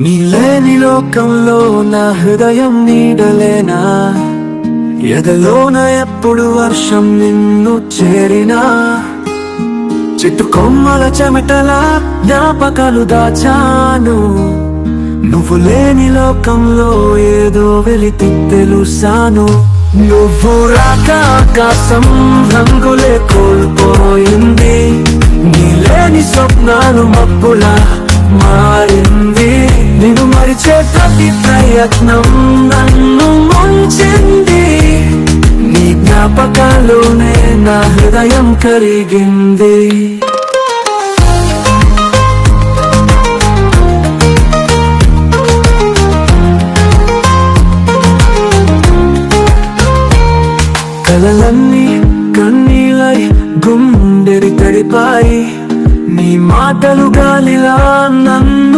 నీ లేని లోకంలో నా హృదయం నీడలేనా? ఎదలోన ఎప్పుడు వర్షం నిన్ను చేరినా? చెట్టు కొమ్మల చెమటలా జ్ఞాపకాలు దాచాను. నువ్వు లేని లోకంలో ఏదో వెలితి తెలుసాను. నువ్వు రాక ఆకాశం రంగులే కోల్పోయింది. నీ లేని స్వప్నాలు మబ్బులా మార్చే ప్రతి ప్రయత్నం నన్ను ముంచింది. నీ జ్ఞాపకాలోనే నా హృదయం కరిగింది. కలలన్నీ కన్నీలై గుండెరి తడిపాయి. నీ మాటలు గాలిలా నన్ను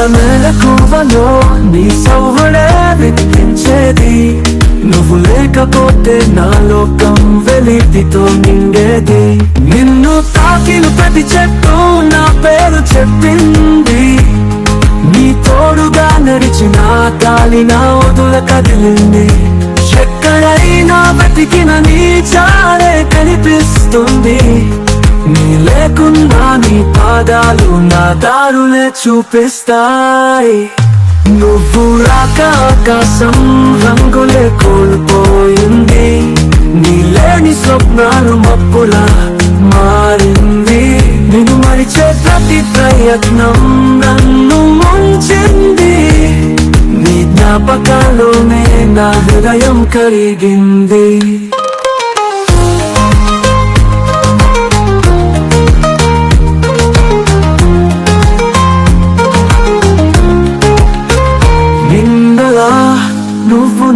గంటల మేలకువలో నీ సౌహడే వినిపించేది నువ్వు లేకపోతే నా లోకం వెలితితో నిండేది. నిన్ను తాకిన ప్రతి చెట్టు నా పేరు చెప్పింది. నీ తోడుగా నడిచిన గాలి నా వదుల కదిలింది. ఎక్కడైనా బతికిన నీ చాలే కనిపిస్తుంది. నీ లేకున్నా నీ పాదాలు దారులే చూపిస్తాయి. నువ్వు రాక ఆకాశం రంగులే కోల్పోయింది. నీ లేని స్వప్నాలు మప్పుల మారింది. నేను మరిచే ప్రతి ప్రయత్నం నన్ను ముంచింది. నీ జ్ఞాపకాలోనే నా హృదయం కరిగింది.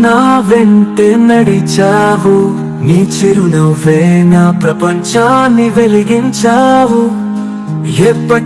నా వెంటే నడిచావు. నీ చిరునవ్వే నా ప్రపంచాన్ని వెలిగించావు. ఎప్పటి